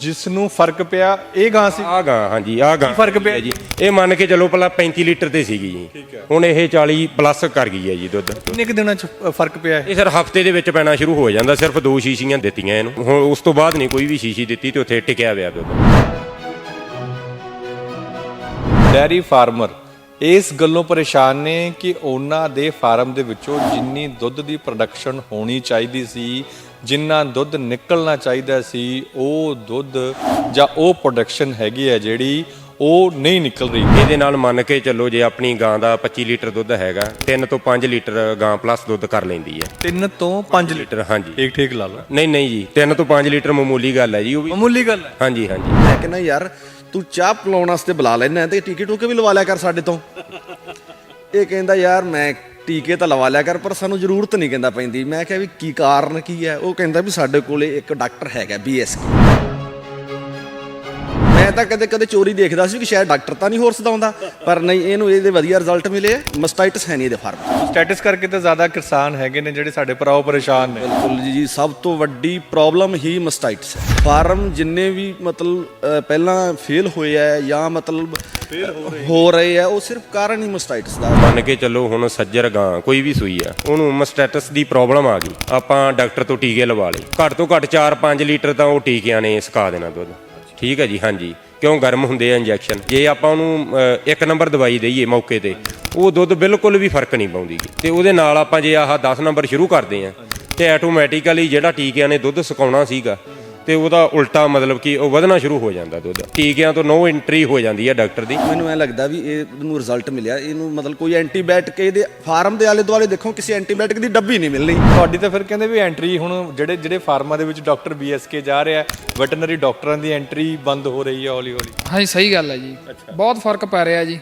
ਜਿਸ ਨੂੰ ਫ਼ਰਕ ਪਿਆ ਇਹ ਗਾਂ ਸੀ। ਆ ਗਾਂ ਹਾਂਜੀ ਆ ਗਾਂ। ਫ਼ਰਕ ਪਿਆ? ਜੀ ਇਹ ਮੰਨ ਕੇ ਚੱਲੋ ਪਹਿਲਾਂ 35 ਲੀਟਰ ਤੇ ਸੀਗੀ ਜੀ। ਹੁਣ ਇਹ 40 ਪਲੱਸ ਕਰ ਗਈ ਹੈ ਜੀ ਦੁੱਧ। ਕਿੰਨੇ ਕੁ ਦਿਨਾਂ ਚ ਫ਼ਰਕ ਪਿਆ ਇਹ? ਸਰ ਹਫ਼ਤੇ ਦੇ ਵਿੱਚ ਪੈਣਾ ਸ਼ੁਰੂ ਹੋ ਜਾਂਦਾ ਸਿਰਫ ਦੋ ਸ਼ੀਸ਼ੀਆਂ ਦਿੱਤੀਆਂ ਇਹਨੂੰ। ਹੁਣ ਉਸ ਤੋਂ ਬਾਅਦ ਨਹੀਂ ਕੋਈ ਵੀ ਸ਼ੀਸ਼ੀ ਦਿੱਤੀ ਤੇ ਉੱਥੇ ਟਿਕਿਆ ਹੋਇਆ ਦੁੱਧ। ਡੈਰੀ ਫਾਰਮਰ ਇਸ ਗੱਲੋਂ ਪਰੇਸ਼ਾਨ ਨੇ ਕਿ ਉਹਨਾਂ ਦੇ ਫਾਰਮ ਦੇ ਵਿੱਚੋਂ ਜਿੰਨੀ ਦੁੱਧ ਦੀ ਪ੍ਰੋਡਕਸ਼ਨ ਹੋਣੀ ਚਾਹੀਦੀ ਸੀ ਜਿੰਨਾ ਦੁੱਧ ਨਿਕਲਣਾ ਚਾਹੀਦਾ ਸੀ ਉਹ ਦੁੱਧ ਜਾਂ ਉਹ ਪ੍ਰੋਡਕਸ਼ਨ ਹੈਗੀ ਹੈ ਜਿਹੜੀ ਉਹ ਨਹੀਂ ਨਿਕਲ ਰਹੀ। ਇਹਦੇ ਨਾਲ ਮੰਨ ਕੇ ਚੱਲੋ ਜੇ ਆਪਣੀ ਗਾਂ ਦਾ 25 ਲੀਟਰ ਦੁੱਧ ਹੈਗਾ 3 ਤੋਂ 5 ਲੀਟਰ ਗਾਂ ਪਲੱਸ ਦੁੱਧ ਕਰ ਲੈਂਦੀ ਹੈ। 3 ਤੋਂ 5 ਲੀਟਰ ਹਾਂਜੀ। ਠੀਕ ਠੀਕ ਲਾ ਲਓ। ਨਹੀਂ ਨਹੀਂ ਜੀ 3 ਤੋਂ 5 ਲੀਟਰ ਮਾਮੂਲੀ ਗੱਲ ਹੈ ਜੀ ਉਹ ਵੀ ਮਾਮੂਲੀ ਗੱਲ ਹੈ। ਹਾਂਜੀ ਹਾਂਜੀ। ਮੈਂ ਕਹਿੰਦਾ ਯਾਰ ਤੂੰ ਚਾਹ ਪਿਲਾਉਣ ਵਾਸਤੇ ਬੁਲਾ ਲੈਣਾ ਤੇ ਟੀਕੇ ਟੂਕੇ ਵੀ ਲਵਾ ਲਿਆ ਕਰ ਸਾਡੇ ਤੋਂ। ਇਹ ਕਹਿੰਦਾ ਯਾਰ ਮੈਂ ਟੀਕੇ ਤਾਂ ਲਵਾ ਲਿਆ ਕਰ, ਪਰ ਸਾਨੂੰ ਜ਼ਰੂਰਤ ਨਹੀਂ ਕਹਿੰਦਾ ਪੈਂਦੀ। ਮੈਂ ਕਿਹਾ ਵੀ ਕੀ ਕਾਰਨ ਕੀ ਹੈ? ਉਹ ਕਹਿੰਦਾ ਵੀ ਸਾਡੇ ਕੋਲੇ ਇੱਕ ਡਾਕਟਰ ਹੈਗਾ ਬੀਐਸਕੇ ਮੈਂ ਤਾਂ ਕਦੇ ਕਦੇ ਚੋਰੀ ਦੇਖਦਾ ਸੀ ਕਿ ਸ਼ਾਇਦ ਡਾਕਟਰ ਤਾਂ ਨਹੀਂ ਹੋਰ ਸਦਾਉਂਦਾ ਪਰ ਨਹੀਂ ਇਹਨੂੰ ਇਹਦੇ ਵਧੀਆ ਰਿਜ਼ਲਟ ਮਿਲੇ ਮਸਟਾਈਟਸ ਹੈ ਨਹੀਂ ਇਹਦੇ ਫਾਰਮ ਸਟੇਟਸ ਕਰਕੇ ਤਾਂ ਜ਼ਿਆਦਾ ਕਿਸਾਨ ਹੈਗੇ ਨੇ ਜਿਹੜੇ ਸਾਡੇ ਭਰਾਓ ਪਰੇਸ਼ਾਨ ਨੇ। ਬਿਲਕੁਲ ਜੀ ਜੀ ਸਭ ਤੋਂ ਵੱਡੀ ਪ੍ਰੋਬਲਮ ਹੀ ਮਸਟਾਈਟਸ ਹੈ। ਫਾਰਮ ਜਿੰਨੇ ਵੀ ਮਤਲਬ ਪਹਿਲਾਂ ਫੇਲ ਹੋਏ ਆ ਜਾਂ ਮਤਲਬ ਹੋ ਰਹੇ ਆ। ਉਹ ਸਿਰਫ ਕਾਰਨ ਹੀ ਮਸਟਾਈਟਸ ਦਾ। ਮੰਨ ਕੇ ਚੱਲੋ ਹੁਣ ਸੱਜਰ ਗਾਂ ਕੋਈ ਵੀ ਸੂਈ ਆ ਉਹਨੂੰ ਮਸਟੈਟਸ ਦੀ ਪ੍ਰੋਬਲਮ ਆ ਗਈ। ਆਪਾਂ ਡਾਕਟਰ ਤੋਂ ਟੀਕੇ ਲਵਾ ਲਏ। ਘੱਟ ਤੋਂ ਘੱਟ 4-5 ਲੀਟਰ ਤਾਂ ਉਹ ਟੀਕਿਆਂ ਨੇ ਸਕਾ ਦੇਣਾ ਦੁੱਧ। ਠੀਕ ਹੈ ਜੀ ਹਾਂਜੀ ਕਿਉਂ ਗਰਮ ਹੁੰਦੇ ਆ ਇੰਜੈਕਸ਼ਨ ਜੇ ਆਪਾਂ ਉਹਨੂੰ ਅ, ਇੱਕ ਨੰਬਰ ਦਵਾਈ ਦਈਏ ਮੌਕੇ ਤੇ ਉਹ ਦੁੱਧ ਬਿਲਕੁਲ ਵੀ ਫ਼ਰਕ ਨਹੀਂ ਪਾਉਂਦੀ ਗੀ। ਤੇ ਉਹਦੇ ਨਾਲ ਆਪਾਂ ਜੇ ਆਹ 10 ਨੰਬਰ ਸ਼ੁਰੂ ਕਰਦੇ ਆ ਤੇ ਆਟੋਮੈਟਿਕਲੀ ਜਿਹੜਾ ਟੀਕਿਆਂ ਨੇ ਦੁੱਧ ਸੁਕਾਉਣਾ ਸੀਗਾ ਤੇ ਉਹਦਾ ਉਲਟਾ ਮਤਲਬ ਕਿ ਉਹ ਵਧਣਾ ਸ਼ੁਰੂ ਹੋ ਜਾਂਦਾ ਦੁੱਧ ਟੀਕਿਆਂ ਤੋਂ ਨੋ ਐਂਟਰੀ ਹੋ ਜਾਂਦੀ ਹੈ ਡਾਕਟਰ ਦੀ। ਮੈਨੂੰ ਐ ਲੱਗਦਾ ਵੀ ਇਹ ਨੂੰ ਰਿਜ਼ਲਟ ਮਿਲਿਆ। ਇਹਨੂੰ ਮਤਲਬ ਕੋਈ ਐਂਟੀਬਾਇਓਟਿਕ ਇਹਦੇ ਫਾਰਮ ਦੇ ਆਲੇ ਦੁਆਲੇ ਦੇਖੋ ਕਿਸੇ ਐਂਟੀਬਾਇਓਟਿਕ ਦੀ ਡੱਬੀ ਨਹੀਂ ਮਿਲਣੀ। ਤੁਹਾਡੀ ਤਾਂ ਫਿਰ ਕਹਿੰਦੇ ਵੀ ਐਂਟਰੀ ਹੁਣ ਜਿਹੜੇ ਜਿਹੜੇ ਫਾਰਮਾਂ ਦੇ ਵਿੱਚ ਡਾਕਟਰ ਬੀਐਸਕੇ ਜਾ ਰਿਹਾ ਵੈਟਰਨਰੀ ਡਾਕਟਰਾਂ ਦੀ ਐਂਟਰੀ ਬੰਦ ਹੋ ਰਹੀ ਹੈ ਹੌਲੀ ਹੌਲੀ ਹਾਂਜੀ ਸਹੀ ਗੱਲ ਹੈ ਜੀ। ਬਹੁਤ ਫ਼ਰਕ ਪੈ ਰਿਹਾ ਜੀ।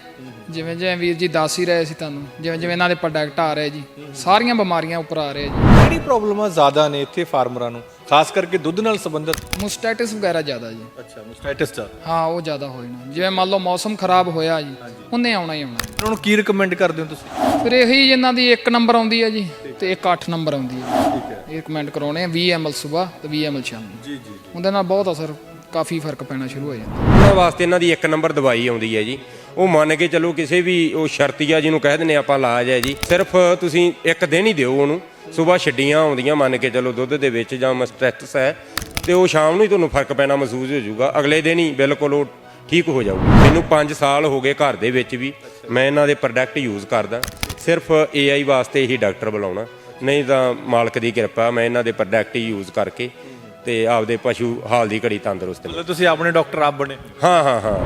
ਜਿਵੇਂ ਜਿਵੇਂ ਵੀਰ ਜੀ ਦੱਸ ਹੀ ਰਹੇ ਸੀ ਤੁਹਾਨੂੰ ਜਿਵੇਂ ਜਿਵੇਂ ਇਹਨਾਂ ਦੇ ਪ੍ਰੋਡਕਟ ਆ ਰਹੇ ਜੀ। ਸਾਰੀਆਂ ਬਿਮਾਰੀਆਂ ਉੱਪਰ ਆ ਰਹੇ ਜੀ। ਕਿਹੜੀ ਪ੍ਰੋਬਲਮਾਂ ਜ਼ਿਆਦਾ ਨੇ ਇੱਥੇ ਫਾਰਮਰਾਂ ਨੂੰ? ਖਾਸ ਕਰਕੇ ਦੁੱਧ ਨਾਲ ਸੰਬੰਧਿਤ? ਮੁਸਟੈਟਿਸ ਵਗੈਰਾ ਜ਼ਿਆਦਾ ਜੀ। ਅੱਛਾ ਸਟੇਟਸ ਦਾ ਹਾਂ ਉਹ ਜ਼ਿਆਦਾ ਹੋ ਜਾਣਾ। ਜਿਵੇਂ ਮੰਨ ਲਓ ਮੌਸਮ ਖਰਾਬ ਹੋਇਆ ਜੀ ਉਹਨੇ ਆਉਣਾ ਹੀ ਆਉਣਾ। ਉਹਨਾਂ ਨੂੰ ਕੀ ਰეკਮੈਂਡ ਕਰਦੇ ਹੋ ਤੁਸੀਂ? ਫਿਰ ਇਹੀ ਜਿਨ੍ਹਾਂ ਦੀ 1 ਨੰਬਰ ਆਉਂਦੀ ਹੈ ਜੀ ਤੇ ਇੱਕ 8 ਨੰਬਰ ਆਉਂਦੀ ਹੈ। ਠੀਕ ਹੈ। ਇਹ ਕਮੈਂਟ ਕਰਾਉਣੇ ਆ 20 ml ਸਵੇਰ ਤੇ 20 ml ਸ਼ਾਮ ਨੂੰ। ਜੀ ਜੀ ਉਹਦੇ ਨਾਲ ਬਹੁਤ ਅਸਰ ਕਾਫੀ ਫ਼ਰਕ ਪੈਣਾ ਸ਼ੁਰੂ ਹੋ ਜਾਂਦਾ। ਉਹਨਾਂ ਵਾਸਤੇ ਇਹਨਾਂ ਦੀ ਇੱਕ ਨੰਬਰ ਦਵਾਈ ਆਉਂਦੀ ਹੈ ਜੀ। ਉਹ ਮੰਨ ਕੇ ਚੱਲੋ ਕਿਸੇ ਵੀ ਉਹ ਸ਼ਰਤੀਆ ਜਿਹਨੂੰ ਕਹਿ ਦਿੰਦੇ ਆਪਾਂ ਇਲਾਜ ਹੈ ਜੀ। ਸਿਰਫ ਤੁਸੀਂ ਇੱਕ ਦਿਨ ਹੀ ਦਿਓ ਉਹਨੂੰ। ਸਵੇਰ ਛੱਡੀਆਂ ਆਉਂਦੀਆਂ ਮੰਨ ਕੇ ਚੱਲੋ ਦੁੱਧ ਦੇ ਵਿੱਚ ਜਾਂ ਮਸਟ੍ਰੈਟਸ ਹੈ ਤੇ ਉਹ ਸ਼ਾਮ ਨੂੰ ਹੀ ਤੁਹਾਨੂੰ ਫ਼ਰਕ ਪੈਣਾ ਮਹਿਸੂਸ ਹੋ ਜਾਊਗਾ। ਅਗਲੇ ਦਿਨ ਹੀ ਬਿਲਕੁਲ ਉਹ ਠੀਕ ਹੋ ਜਾਊਗੀ ਮੈਨੂੰ 5 ਸਾਲ ਹੋ ਗਏ ਘਰ ਦੇ ਵਿੱਚ ਵੀ ਮੈਂ ਇਹਨਾਂ ਦੇ ਪ੍ਰੋਡਕਟ ਯੂਜ਼ ਕਰਦਾ। ਸਿਰਫ AI ਵਾਸਤੇ ਹੀ ਡਾਕਟਰ ਬੁਲਾਉਣਾ। ਨਹੀਂ ਤਾਂ ਮਾਲਕ ਦੀ ਕਿਰਪਾ ਮੈਂ ਇਹਨਾਂ ਦੇ ਪ੍ਰੋਡਕਟ ਹੀ ਯੂਜ਼ ਕਰਕੇ ਤੇ ਆਪਦੇ ਪਸ਼ੂ ਹਾਲ ਦੀ ਘੜੀ ਤੰਦਰੁਸਤ ਮਤਲਬ ਤੁਸੀਂ ਆਪਣੇ ਡਾਕਟਰ ਆਪ ਬਣੇ। ਹਾਂ ਹਾਂ ਹਾਂ।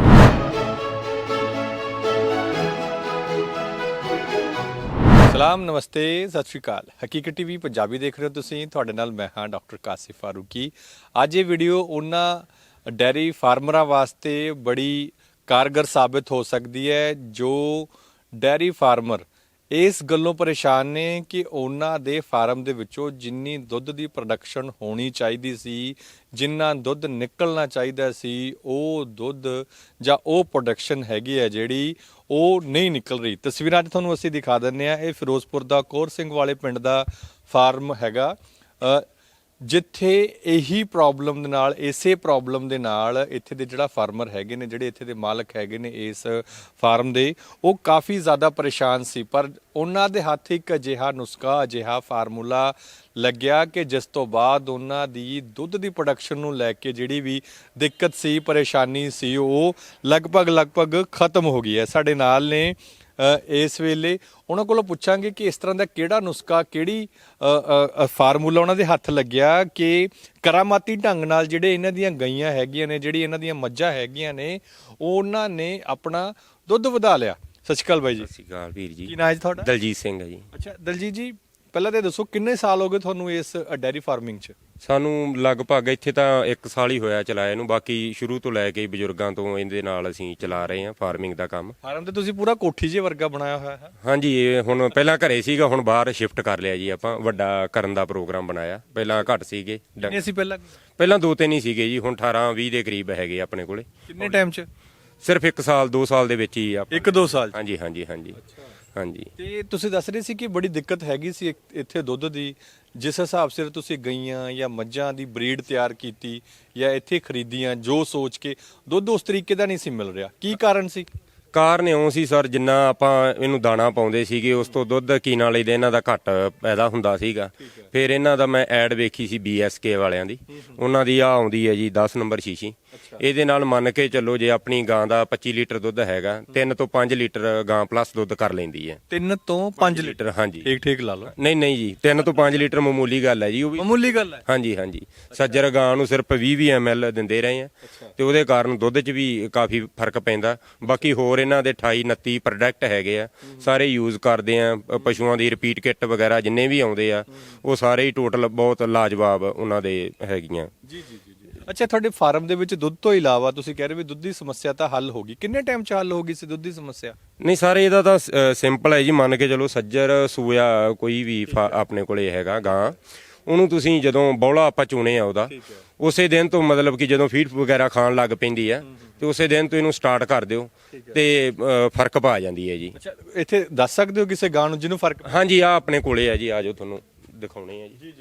ਸਲਾਮ, ਨਮਸਤੇ, ਸਤਿ ਸ਼੍ਰੀ ਅਕਾਲ। ਹਕੀਕਤ ਟੀਵੀ ਪੰਜਾਬੀ ਦੇਖ ਰਹੇ ਹੋ ਤੁਸੀਂ। ਤੁਹਾਡੇ ਨਾਲ ਮੈਂ ਹਾਂ ਡਾਕਟਰ ਕਾਸਿਫ ਫਾਰੂਕੀ। ਅੱਜ ਇਹ ਵੀਡੀਓ ਉਹਨਾਂ ਡੈਰੀ ਫਾਰਮਰਾਂ ਵਾਸਤੇ ਬੜੀ ਕਾਰਗਰ ਸਾਬਿਤ ਹੋ ਸਕਦੀ ਹੈ, ਜੋ ਡੈਰੀ ਫਾਰਮਰ ਇਸ ਗੱਲੋਂ ਪਰੇਸ਼ਾਨ ਨੇ ਕਿ ਉਹਨਾਂ ਦੇ ਫਾਰਮ ਦੇ ਵਿੱਚੋਂ ਜਿੰਨੀ ਦੁੱਧ ਦੀ ਪ੍ਰੋਡਕਸ਼ਨ ਹੋਣੀ ਚਾਹੀਦੀ ਸੀ, ਜਿੰਨਾ ਦੁੱਧ ਨਿਕਲਣਾ ਚਾਹੀਦਾ ਸੀ, ਉਹ ਦੁੱਧ ਜਾਂ ਉਹ ਪ੍ਰੋਡਕਸ਼ਨ ਹੈਗੀ ਹੈ ਜਿਹੜੀ ਉਹ ਨਹੀਂ ਨਿਕਲ ਰਹੀ। ਤਸਵੀਰਾਂ 'ਚ ਤੁਹਾਨੂੰ ਅਸੀਂ ਦਿਖਾ ਦਿੰਨੇ ਆ ਇਹ ਫਿਰੋਜ਼ਪੁਰ ਦਾ ਕੋਰ ਸਿੰਘ ਵਾਲੇ ਪਿੰਡ ਦਾ ਫਾਰਮ ਹੈਗਾ। ਜਿੱਥੇ ਇਹੀ ਪ੍ਰੋਬਲਮ ਦੇ ਨਾਲ, ਇਸੇ ਪ੍ਰੋਬਲਮ ਦੇ ਨਾਲ ਇੱਥੇ ਦੇ ਜਿਹੜਾ ਫਾਰਮਰ ਹੈਗੇ ਨੇ, ਜਿਹੜੇ ਇੱਥੇ ਦੇ ਮਾਲਕ ਹੈਗੇ ਨੇ ਇਸ ਫਾਰਮ ਦੇ, ਉਹ ਕਾਫੀ ਜ਼ਿਆਦਾ ਪਰੇਸ਼ਾਨ ਸੀ। ਪਰ ਉਹਨਾਂ ਦੇ ਹੱਥ ਇੱਕ ਅਜਿਹਾ ਨੁਸਖਾ, ਅਜਿਹਾ ਫਾਰਮੂਲਾ ਲੱਗਿਆ ਕਿ ਜਿਸ ਤੋਂ ਬਾਅਦ ਉਹਨਾਂ ਦੀ ਦੁੱਧ ਦੀ ਪ੍ਰੋਡਕਸ਼ਨ ਨੂੰ ਲੈ ਕੇ ਜਿਹੜੀ ਵੀ ਦਿੱਕਤ ਸੀ, ਪਰੇਸ਼ਾਨੀ ਸੀ, ਉਹ ਲਗਭਗ ਲਗਭਗ ਖਤਮ ਹੋ ਗਈ ਹੈ। ਸਾਡੇ ਨਾਲ ਨੇ ਇਸ ਵੇਲੇ ਉਹਨਾਂ ਕੋਲੋਂ ਪੁੱਛਾਂਗੇ ਕਿ ਇਸ ਤਰ੍ਹਾਂ ਦਾ ਕਿਹੜਾ ਨੁਸਖਾ ਕਿਹੜੀ ਫਾਰਮੂਲਾ ਉਹਨਾਂ ਦੇ ਹੱਥ ਲੱਗਿਆ ਕਿ ਕਰਾਮਾਤੀ ਢੰਗ ਨਾਲ ਜਿਹੜੇ ਇਹਨਾਂ ਦੀਆਂ ਗਈਆਂ ਹੈਗੀਆਂ ਨੇ ਜਿਹੜੀ ਇਹਨਾਂ ਦੀਆਂ ਮੱਝਾਂ ਹੈਗੀਆਂ ਨੇ ਉਹਨਾਂ ਨੇ ਆਪਣਾ ਦੁੱਧ ਵਧਾ ਲਿਆ। ਸਤਿ ਸ਼੍ਰੀ ਅਕਾਲ ਬਾਈ ਜੀ। ਸਤਿ ਸ਼੍ਰੀ ਅਕਾਲ ਵੀਰ ਜੀ। ਕੀ ਨਾਂ ਹੈ ਤੁਹਾਡਾ? ਦਲਜੀਤ ਸਿੰਘ ਹੈ ਜੀ। ਅੱਛਾ ਦਲਜੀਤ ਜੀ ਪਹਿਲਾਂ ਤੇ ਦੱਸੋ ਕਿੰਨੇ ਸਾਲ ਹੋ ਗਏ ਤੁਹਾਨੂੰ ਇਸ ਡੈਰੀ ਫਾਰਮਿੰਗ 'ਚ? ਸਾਨੂੰ ਲਗਭਗ ਇੱਥੇ ਤਾਂ 1 ਸਾਲ ਹੀ ਹੋਇਆ ਚਲਾਏ ਨੂੰ ਬਾਕੀ ਸ਼ੁਰੂ ਤੋਂ ਲੈ ਕੇ ਬਜ਼ੁਰਗਾਂ ਤੋਂ ਇਹਦੇ ਨਾਲ ਅਸੀਂ ਚਲਾ ਰਹੇ ਹਾਂ ਫਾਰਮਿੰਗ ਦਾ ਕੰਮ। ਫਾਰਮ ਤੇ ਤੁਸੀਂ ਪੂਰਾ ਕੋਠੀ ਜੇ ਵਰਗਾ ਬਣਾਇਆ ਹੋਇਆ ਹੈ? ਹਾਂਜੀ ਇਹ ਹੁਣ ਪਹਿਲਾਂ ਘਰੇ ਸੀਗਾ ਹੁਣ ਬਾਹਰ ਸ਼ਿਫਟ ਕਰ ਲਿਆ ਜੀ ਆਪਾਂ ਵੱਡਾ ਕਰਨ ਦਾ ਪ੍ਰੋਗਰਾਮ ਬਣਾਇਆ। ਪਹਿਲਾਂ ਘੱਟ ਸੀਗੇ। ਡ- ਕਿੰਨੇ ਸੀ ਪਹਿਲਾਂ? ਪਹਿਲਾਂ ਦੋ ਤਿੰਨ ਹੀ ਸੀਗੇ ਜੀ ਹੁਣ 18 20 ਦੇ ਕਰੀਬ ਹੈਗੇ ਆਪਣੇ ਕੋਲੇ। ਕਿੰਨੇ ਟਾਈਮ 'ਚ? ਸਿਰਫ 1 ਸਾਲ 2 ਸਾਲ ਦੇ ਵਿੱਚ ਹੀ ਆ ਇੱਕ ਦੋ ਸਾਲ 'ਚ? ਹਾਂਜੀ ਹਾਂਜੀ ਹਾਂਜੀ। ਹਾਂਜੀ। ਤੇ ਤੁਸੀਂ ਦੱਸ ਰਹੇ ਸੀ ਕਿ ਬੜੀ ਦਿੱਕਤ ਹੈਗੀ ਸੀ ਇੱਕ- ਇੱਥੇ ਦੁੱਧ ਦੀ। ਜਿਸ ਹਿਸਾਬ ਸਿਰ ਤੁਸੀਂ ਗਈਆਂ ਜਾਂ ਮੱਝਾਂ ਦੀ ਬਰੀਡ ਤਿਆਰ ਕੀਤੀ ਜਾਂ ਇੱਥੇ ਖਰੀਦੀਆਂ ਜੋ ਸੋਚ ਕੇ ਦੁੱਧ ਉਸ ਤਰੀਕੇ ਦਾ ਨਹੀਂ ਸੀ ਮਿਲ ਰਿਹਾ। ਕੀ ਕਾਰਨ ਸੀ? ਕਾਰਨ ਇਉਂ ਸੀ ਸਰ ਜਿੰਨਾ ਆਪਾਂ ਇਹਨੂੰ ਦਾਣਾ ਪਾਉਂਦੇ ਸੀਗੇ ਉਸ ਤੋਂ ਦੁੱਧ ਕੀ ਨਾਲ ਇਹਦੇ ਇਹਨਾਂ ਦਾ ਘੱਟ ਪੈਦਾ ਹੁੰਦਾ ਸੀਗਾ। ਫਿਰ ਇਹਨਾਂ ਦਾ ਮੈਂ ਐਡ ਵੇਖੀ ਸੀ BSK ਵਾਲਿਆਂ ਦੀ। ਉਹਨਾਂ ਦੀ ਆ ਆਉਂਦੀ ਹੈ ਜੀ 10 ਨੰਬਰ ਸ਼ੀਸ਼ੀ। ਇਹਦੇ ਨਾਲ ਮੰਨ ਕੇ ਚੱਲੋ ਜੇ ਆਪਣੀ ਗਾਂ ਦਾ 25 ਲੀਟਰ ਦੁੱਧ ਹੈਗਾ 3 ਤੋਂ 5 ਲੀਟਰ ਗਾਂ ਪਲੱਸ ਦੁੱਧ ਕਰ ਲੈਂਦੀ ਹੈ। 3 ਤੋਂ 5 ਲੀਟਰ। ਹਾਂਜੀ। ਠੀਕ ਠੀਕ ਲਾ ਲਓ। ਨਹੀਂ ਨਹੀਂ ਜੀ 3 ਤੋਂ 5 ਲੀਟਰ ਮਾਮੂਲੀ ਗੱਲ ਹੈ ਜੀ ਉਹ ਵੀ। ਮਾਮੂਲੀ ਗੱਲ ਹੈ। ਹਾਂਜੀ ਹਾਂਜੀ। ਸੱਜਰ ਗਾਂ ਨੂੰ ਸਿਰਫ 20 20 ml ਦਿੰਦੇ ਰਹੇ ਆ ਤੇ ਉਹਦੇ ਕਾਰਨ ਦੁੱਧ 'ਚ ਵੀ ਕਾਫੀ ਫ਼ਰਕ ਪੈਂਦਾ। ਬਾਕੀ ਹੋਰ ਇਹਨਾਂ ਦੇ 28 29 ਪ੍ਰੋਡਕਟ ਹੈਗੇ ਆ ਸਾਰੇ ਯੂਜ਼ ਕਰਦੇ ਆ ਪਸ਼ੂਆਂ ਦੀ ਰਿਪੀਟ ਕਿੱਟ ਵਗੈਰਾ ਜਿੰਨੇ ਵੀ ਆਉਂਦੇ ਆ ਉਹ ਸਾਰੇ ਹੀ ਟੋਟਲ ਬਹੁਤ ਲਾਜਵਾਬ ਉਹਨਾਂ ਦੇ ਹੈਗੀਆਂ। ਜੀ ਜੀ। ਅੱਛਾ ਤੁਹਾਡੇ ਫਾਰਮ ਦੇ ਵਿੱਚ ਦੁੱਧ ਤੋਂ ਇਲਾਵਾ ਤੁਸੀਂ ਕਹਿ ਰਹੇ ਵੀ ਦੁੱਧ ਦੀ ਸਮੱਸਿਆ ਤਾਂ ਹੱਲ ਹੋ ਗਈ। ਕਿੰਨੇ ਟਾਈਮ ਚ ਹੱਲ ਹੋ ਗਈ ਸੀ ਦੁੱਧ ਦੀ ਸਮੱਸਿਆ? ਨਹੀਂ ਸਾਰੇ ਇਹਦਾ ਤਾਂ ਸਿੰਪਲ ਹੈ ਜੀ। ਮੰਨ ਕੇ ਚਲੋ ਸੱਜਰ ਸੂਆ ਕੋਈ ਵੀ ਆਪਣੇ ਕੋਲੇ ਹੈਗਾ ਗਾਂ ਉਹਨੂੰ ਤੁਸੀਂ ਜਦੋਂ ਬੌਲਾ ਆਪਾਂ ਚੁਣੇ ਆ ਉਹਦਾ ਉਸੇ ਦਿਨ ਤੋਂ ਮਤਲਬ ਕਿ ਜਦੋਂ ਫੀਡ ਵਗੈਰਾ ਖਾਣ ਲੱਗ ਪੈਂਦੀ ਆ ਤੇ ਉਸੇ ਦਿਨ ਤੋਂ ਇਹਨੂੰ ਸਟਾਰਟ ਕਰ ਦਿਓ ਤੇ ਫ਼ਰਕ ਪਾ ਜਾਂਦੀ ਹੈ ਜੀ। ਅੱਛਾ ਇੱਥੇ ਦੱਸ ਸਕਦੇ ਹੋ ਕਿਸੇ ਗਾਂ ਨੂੰ ਜਿਹਨੂੰ ਫ਼ਰਕ ਹਾਂਜੀ ਆ ਆਪਣੇ ਕੋਲੇ ਆ ਜੀ ਆਜੋ ਤੁਹਾਨੂੰ ਦਿਖਾਉਣੇ ਆ ਜੀ।